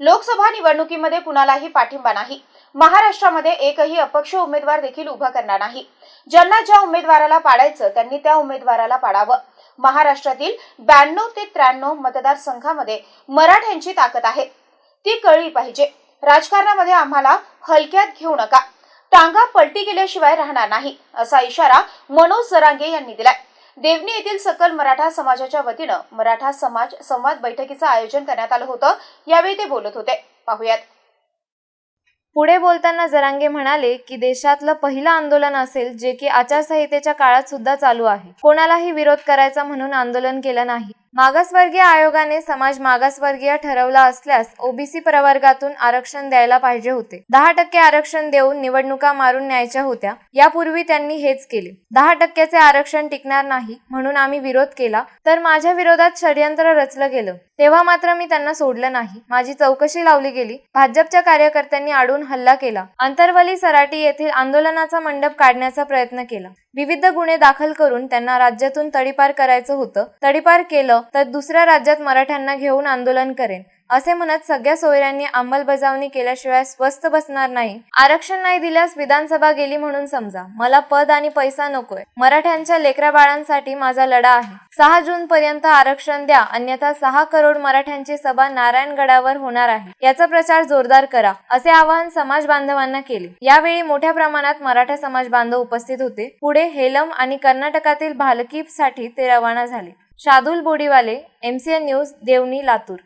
लोकसभा निवडणुकीमध्ये कुणालाही पाठिंबा नाही. महाराष्ट्रामध्ये एकही अपक्ष उमेदवार देखील उभा करणार नाही. ज्यांना ज्या उमेदवाराला पाडायचं त्यांनी त्या उमेदवाराला पाडावं. महाराष्ट्रातील ब्याण्णव ते त्र्याण्णव मतदारसंघामध्ये मराठ्यांची ताकद आहे. ती कळली पाहिजे. राजकारणामध्ये आम्हाला हलक्यात घेऊ नका. टांगा पलटी गेल्याशिवाय राहणार नाही असा इशारा मनोज सरांगे यांनी दिलाय. देवणी येथील सकल मराठा समाजाच्या वतीनं मराठा समाज संवाद बैठकीचं आयोजन करण्यात आलं होतं. यावेळी ते बोलत होते. पाहुयात. पुढे बोलताना जरांगे म्हणाले की देशातलं पहिलं आंदोलन असेल जे की आचारसंहितेच्या काळात सुद्धा चालू आहे. कोणालाही विरोध करायचा म्हणून आंदोलन केलं नाही. मागासवर्गीय आयोगाने समाज मागासवर्गीय ठरवला असल्यास ओबीसी प्रवर्गातून आरक्षण द्यायला पाहिजे होते. दहा टक्के आरक्षण देऊन निवडणुका मारून न्यायच्या होत्या. यापूर्वी त्यांनी हेच केले. दहा टक्क्याचे आरक्षण टिकणार नाही म्हणून आम्ही विरोध केला. तर माझ्या विरोधात षडयंत्र रचलं गेलं. तेव्हा मात्र मी त्यांना सोडलं नाही. माझी चौकशी लावली गेली. भाजपच्या कार्यकर्त्यांनी आडून हल्ला केला. अंतरवली सराटी येथील आंदोलनाचा मंडप काढण्याचा प्रयत्न केला. विविध गुन्हे दाखल करून त्यांना राज्यातून तडीपार करायचं होतं. तडीपार केलं तर दुसऱ्या राज्यात मराठ्यांना घेऊन आंदोलन करेन. असे म्हणत सगळ्या सोयऱ्यांनी अंमलबजावणी केल्याशिवाय स्वस्त बसणार नाही. आरक्षण नाही दिल्यास विधानसभा गेली म्हणून समजा. मला पद आणि पैसा नकोय. मराठ्यांच्या लेकरा बाळांसाठी माझा लढा आहे. सहा जून पर्यंत आरक्षण द्या. अन्यथा सहा करोड मराठ्यांची सभा नारायणगडावर होणार आहे. याचा प्रचार जोरदार करा असे आवाहन समाज बांधवांना केले. यावेळी मोठ्या प्रमाणात मराठा समाज बांधव उपस्थित होते. पुढे हेलम आणि कर्नाटकातील भालकीसाठी ते रवाना झाले. Shadul Bodiwale MCN news Devani Latur.